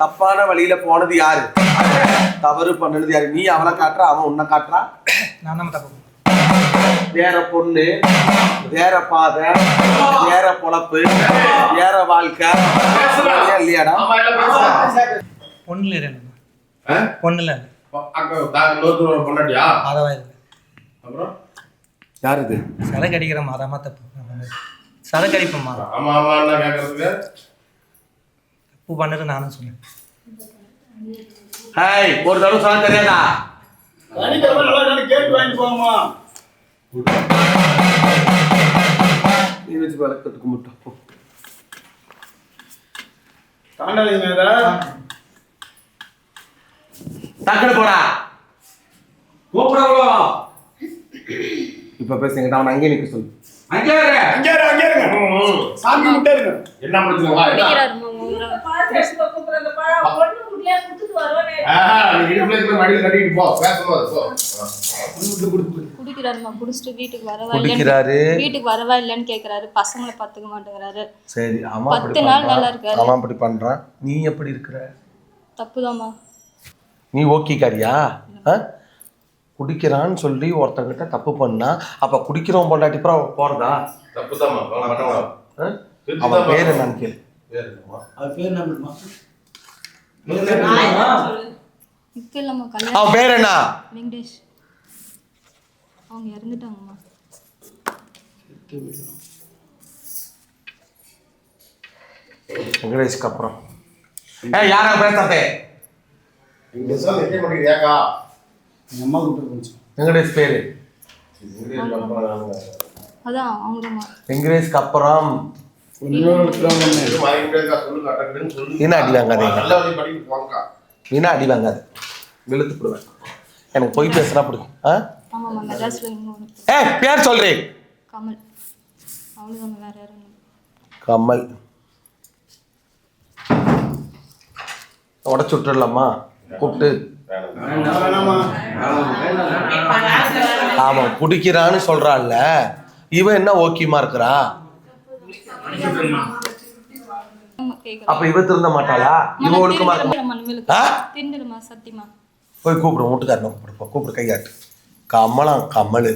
தப்பான வழியில போனது யாரு? தவறு பண்ணது யாரு? நீ அவனை காட்டுற அவன் உன்னை காட்டுறான் நான் தான் தப்பு. வேற பொண்ணு வேற பாதை வேற பொழப்பு வேற வாழ்க்கை. இல்லையா, இல்லையாடா? பொண்ணுல இருக்கு? பொண்ணுல பொண்டாட்டியா? மாதாவா இருக்கு. அப்புறம்? யாரு இது? சரக்கு அடிக்கிற மாதாமா தப்பு. சரக்கு அடிப்பேன் மாதா ஆமா ஆமா என்ன கேக்குறதுக்கு. தப்பு பண்ணது நானும் சொன்னேன் ஹாய் ஒரு தடவை சொல்ல தெரியாதா? கேட்டு வாங்கிட்டு போங்கம்மா. நீ வச்சு விளக்கத்து கும்பிட்டோம் தாண்டாளிங்க மேல. டக்குனு போடா. கூப்பிடவோ இப்ப பேசுங்க அவன் அங்கேயே நிக்க சொல்லு. அங்கே இரு. அங்கே இரு, அங்கே இருங்க. சாமி விட்டே இருங்க. என்ன பிரச்சனை குடிக்கிறாருமா குடிச்சிட்டு வீட்டுக்கு வரவா குடிக்கிறாரு. வீட்டுக்கு வரவா இல்லைன்னு கேக்குறாரு. பசங்களை பாத்துக்க மாட்டேங்கிறாரு. சரி அவன் பத்து நாள் நல்லா இருக்காரு. அவன் அப்படி பண்றான். நீ எப்படி இருக்கிற? தப்புதாம்மா. நீ ஓகேக்காரியா? ஆ? குடிக்கிறான்னு சொல்லி ஒருத்தங்கிட்ட தப்பு பண்ணா அப்ப குடிக்கிறவன் பொண்டாட்டி அப்புறம் போறதா? ஆ? திருச்சி அவன் தான் பேர். என்னன்னு கேளு. அது பேர் என்ன இப்ப இல்லம்மா அவன் பேர் என்ன? வெங்கடேஷ். அவங்க இறந்துட்டாங்கம்மா. வெங்கடேஷ்க்கு அப்புறம். ஏ யாரா போச்சு. வெங்கடேஷ் பேரு. வெங்கடேஷ்க்கு அப்புறம் என்ன அடி போங்கக்கா வீணா அடி வாங்காது. வெளுத்து போடுவேன். எனக்கு பொய் பேசுனா பிடிக்கும். ஆ? ஏ பேர் சொல்றே. கமல். அவ்வளோதாம்மா வேற யாரும் இல்லை. கமல். உடச்சு விட்டுடலாமா கூப்பிட்டு. வேணாமா அவன் குடிக்கிறான்னு சொல்றான்ல. இவன் என்ன ஓக்கியமா இருக்கிறா? ஆமா, கேக்குறேன். அப்ப இவ திருந்த மாட்டாளா? இவ ஒழுக்கமா சத்தியமா? போய் கூப்பிடு வீட்டுக்காரனை கூப்பிடு போ, கூப்பிடு கையாட்டு கமலாம் கமல்.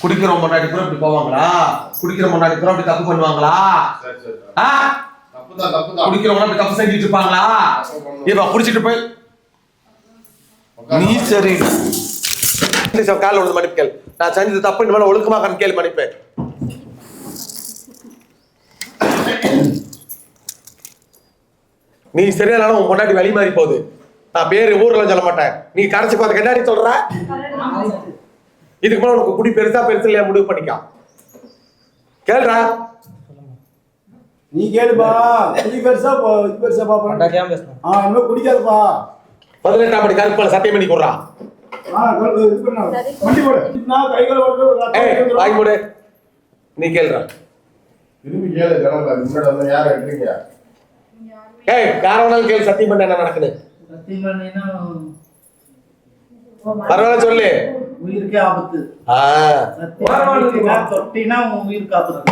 குடிக்கிற முன்னாடி கூட இப்படி போவாங்களா? குடிக்கிற முன்னாடி கூட அப்படி தப்பு பண்ணுவாங்களா? சரி சரி ஆ? தப்புதான் தப்புதான் குடிக்கிறவங்க அப்படி தப்பு செஞ்சுட்டு இருப்பாங்களா? இப்ப குடிச்சிட்டு போய். நீ சரி. காலில் விழுந்து மன்னிப்பு கேள். நான் செஞ்சது தப்பு இந்த மேல ஒழுக்கமாக கேள்வி மன்னிப்பேன் நீ சரியானாலும் உன் முன்னாடி வழி மாறி போகுது. நான் பேரு ஊர்ல சொல்ல மாட்டேன். நீ கரைச்சி பார்த்து கண்ணாடி சொல்ற? இதுக்கு மேல உனக்கு குடி பெருசா பெருசு இல்லையா? முடிவு பண்ணிக்கா. கேளுடா. நீ கேளுப்பா. குடி பெருசா பெருசா பாப்பா குடிக்காதப்பா. பதினெட்டாம் படி கருப்பால சத்தியம் பண்ணி கொடுறான் வாங்கி போடு. நீ கேளுடா. திரும்பி கேளு ஜனங்கள முன்னாடி வந்து யாரை எடுறீங்க ஏய் யாரவனாலும் கேளு சத்தியம் பண்ண என்ன நடக்குது? பரவாயில்ல சொல்லு. உயிருக்கே ஆபத்து. தொட்டினா உன் உயிருக்கு ஆபத்து